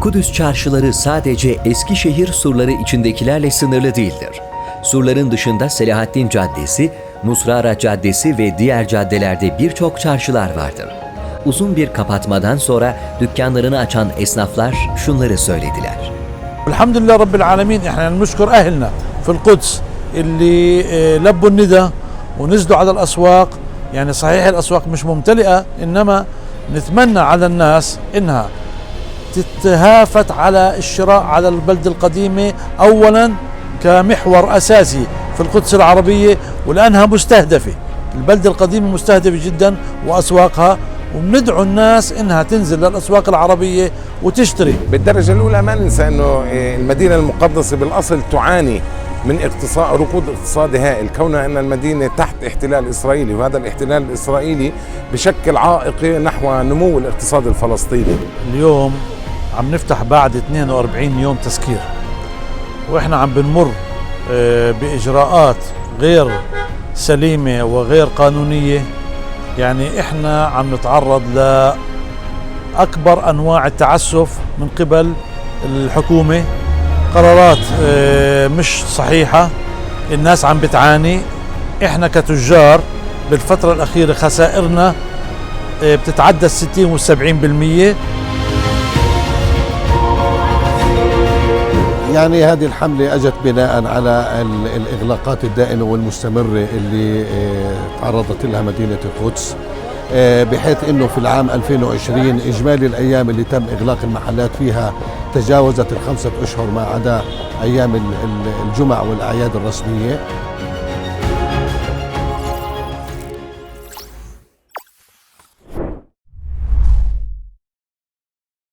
Kudüs çarşıları sadece Eskişehir surları içindekilerle sınırlı değildir. Surların dışında Selahattin Caddesi, Musrara Caddesi ve diğer caddelerde birçok çarşılar vardır. Uzun bir kapatmadan sonra dükkanlarını açan esnaflar şunları söylediler. الحمد لله رب العالمين احنا نشكر اهلنا في القدس اللي آه، لبوا الندى ونزلوا على الاسواق يعني صحيح الاسواق مش ممتلئه انما نتمنى على الناس انها تتهافت على الشراء على البلد القديمه اولا كمحور أساسي في القدس العربية ولانها مستهدفة. البلده القديمه مستهدفه جدا وأسواقها وبندعو الناس إنها تنزل للأسواق العربية وتشتري. بالدرجة الأولى ما ننسى أنه إيه، المدينة المقدسة بالأصل تعاني من اقتصاد ركود اقتصادي هائل. كونها أن المدينة تحت احتلال إسرائيلي وهذا الاحتلال الإسرائيلي بشكل عائق نحو نمو الاقتصاد الفلسطيني. اليوم عم نفتح بعد 42 يوم تسكير. وإحنا عم بنمر آه، بإجراءات غير سليمة وغير قانونية. يعني إحنا عم نتعرض لأكبر أنواع التعسف من قبل الحكومة. قرارات آه، مش صحيحة. الناس عم بتعاني. إحنا كتجار بالفترة الأخيرة خسائرنا آه، بتتعدى ال 60 وال 70% يعني هذه الحملة أجت بناء على ال- الإغلاقات الدائمة والمستمرة اللي آه، تعرضت لها مدينة القدس آه، بحيث أنه في العام 2020 إجمالي الأيام اللي تم إغلاق المحلات فيها تجاوزت الخمسة أشهر ما عدا أيام ال- ال- الجمع والأعياد الرسمية.